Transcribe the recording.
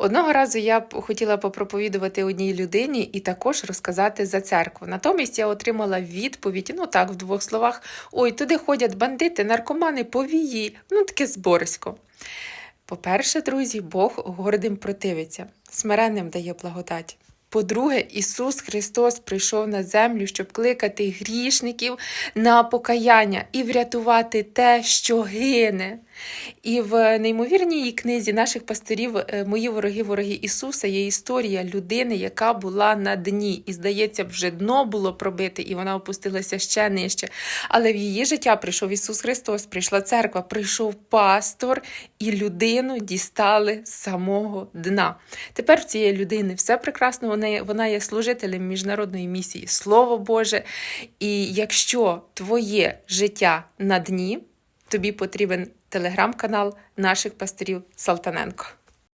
Одного разу я хотіла попроповідувати одній людині і також розказати за церкву. Натомість я отримала відповідь, ну так, в двох словах: ой, туди ходять бандити, наркомани, повії, ну таке зборисько. По-перше, друзі, Бог гордим противиться, смиренним дає благодать. По-друге, Ісус Христос прийшов на землю, щоб кликати грішників на покаяння і врятувати те, що гине. І в неймовірній книзі наших пасторів е, Мої вороги, вороги Ісуса є історія людини, яка була на дні. І, здається, вже дно було пробите, і вона опустилася ще нижче. Але в її життя прийшов Ісус Христос, прийшла церква, прийшов пастор, і людину дістали з самого дна. Тепер в цієї людини все прекрасно, вона вона є служителем міжнародної місії Слово Боже. І якщо твоє життя на дні, тобі потрібен телеграм-канал наших пасторів Салтаненко.